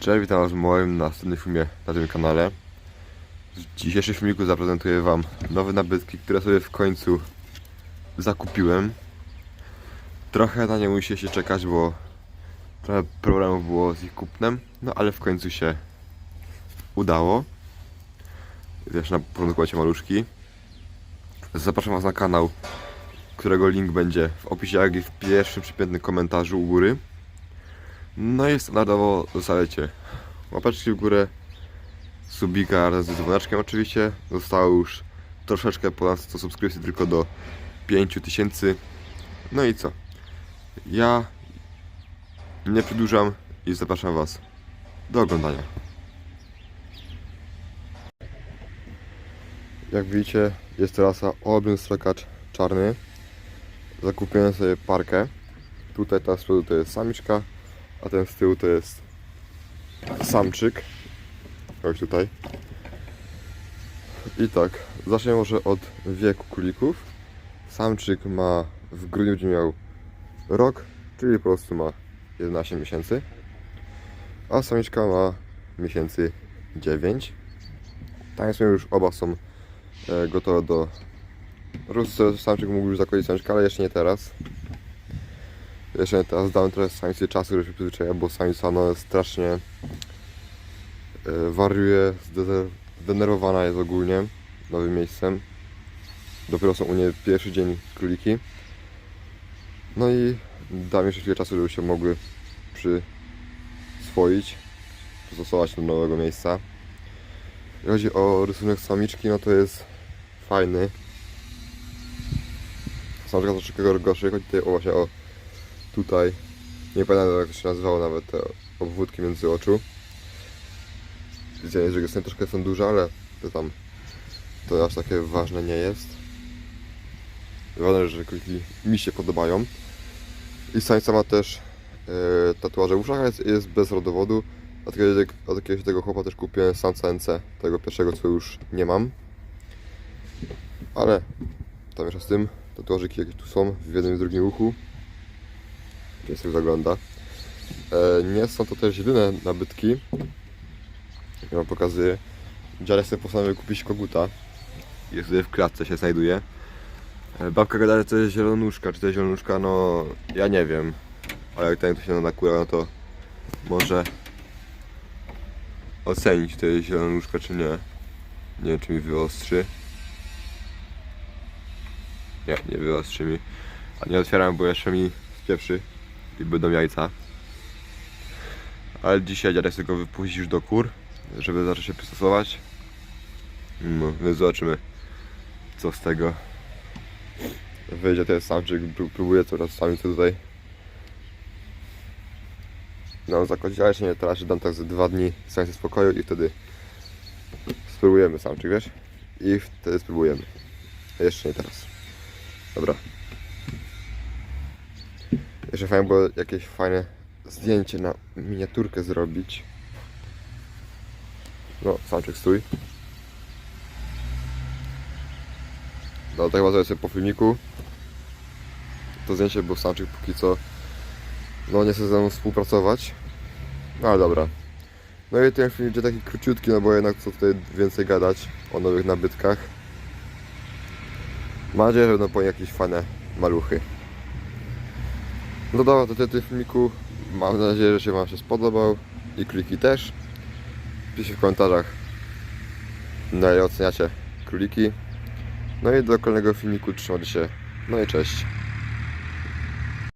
Cześć, witam was w moim następnym filmie na tym kanale. W dzisiejszym filmiku zaprezentuję wam nowe nabytki, które sobie w końcu zakupiłem. Trochę na nie musieliście czekać, bo trochę problemów było z ich kupnem, no ale w końcu się udało. Też na początku macie maluszki. Zapraszam was na kanał, którego link będzie w opisie, jak i w pierwszym przypiętym komentarzu u góry. No i standardowo zostawiacie łapeczki w górę, subika razem z dzwoneczkiem oczywiście. Zostało już troszeczkę ponad 100 subskrypcji, tylko do 5000. No i co? Ja nie przedłużam i zapraszam Was do oglądania. Jak widzicie, jest to rasa olbrzym strokacz czarny. Zakupiłem sobie parkę. Tutaj ta z przodu to jest samiczka, a ten z tyłu to jest samczyk. Chodź tutaj. I tak, zacznę może od wieku królików. Samczyk ma w grudniu będzie miał rok, czyli po prostu ma 11 miesięcy. A samiczka ma miesięcy 9. Tak są już oba są e, gotowe do. Samczyk mógł już zakończyć samiczkę, ale jeszcze nie teraz. Jeszcze teraz dałem trochę samicy czasu, żeby się przyzwyczaiła, bo samica no strasznie e, wariuje, zde- zdenerwowana jest ogólnie nowym miejscem. Dopiero są u niej pierwszy dzień króliki. No i dam jeszcze chwilę czasu, żeby się mogły przyswoić, przystosować do nowego miejsca. Jeśli chodzi o rysunek samiczki, no to jest fajny. Samiczka troszeczkę gorszy, chodzi tutaj o właśnie o tutaj, nie pamiętam jak to się nazywało nawet, te obwódki między oczu. Widziałem, że są troszkę są duże, ale to tam to aż takie ważne nie jest. Ważne, że króliki mi się podobają. I samica ma też e, tatuaże w uszach, jest, jest bez rodowodu. Od jakiegoś, od jakiegoś tego chłopa też kupiłem samca NC, tego pierwszego co już nie mam. Ale tam jeszcze z tym, tatuażyki jakieś tu są w jednym i drugim uchu. Jest jak wygląda. E, nie są to też jedyne nabytki. Ja wam pokazuję. Dziadek sobie postanowił kupić koguta. Jest tutaj w klatce się znajduje. E, Babka gada, że to jest zielonuszka. Czy to jest zielonuszka? No ja nie wiem. Ale jak ten to się nakura, no to może ocenić, czy to jest zielonuszka, czy nie. Nie wiem, czy mi wyostrzy. Nie, nie wyostrzy mi. A nie otwieram, bo jeszcze mi spieprzy i będą jajca. Ale dzisiaj dziadek wypuścić już do kur, żeby zacząć się przystosować. No, więc zobaczymy, co z tego wyjdzie. Jest samczyk, pró- próbuję coraz samicy tutaj. No, zakończyć, ale jeszcze nie, teraz dam tak ze dwa dni samicy spokoju i wtedy spróbujemy samczyk, wiesz? I wtedy spróbujemy. Jeszcze nie teraz. Dobra. Jeszcze fajnie było jakieś fajne zdjęcie na miniaturkę zrobić. No, samczyk stój. No to chyba zrobię sobie po filmiku. To zdjęcie, bo samczyk póki co no nie chce ze mną współpracować. No ale dobra. No i ten film będzie taki króciutki, no bo jednak co tutaj więcej gadać o nowych nabytkach. Mam nadzieję, że będą po jakieś fajne maluchy. No dobra, to tyle filmiku. Mam nadzieję, że się Wam się spodobał i kliki też. Piszcie w komentarzach, na ile oceniacie króliki. No i do kolejnego filmiku trzymajcie się. No i cześć.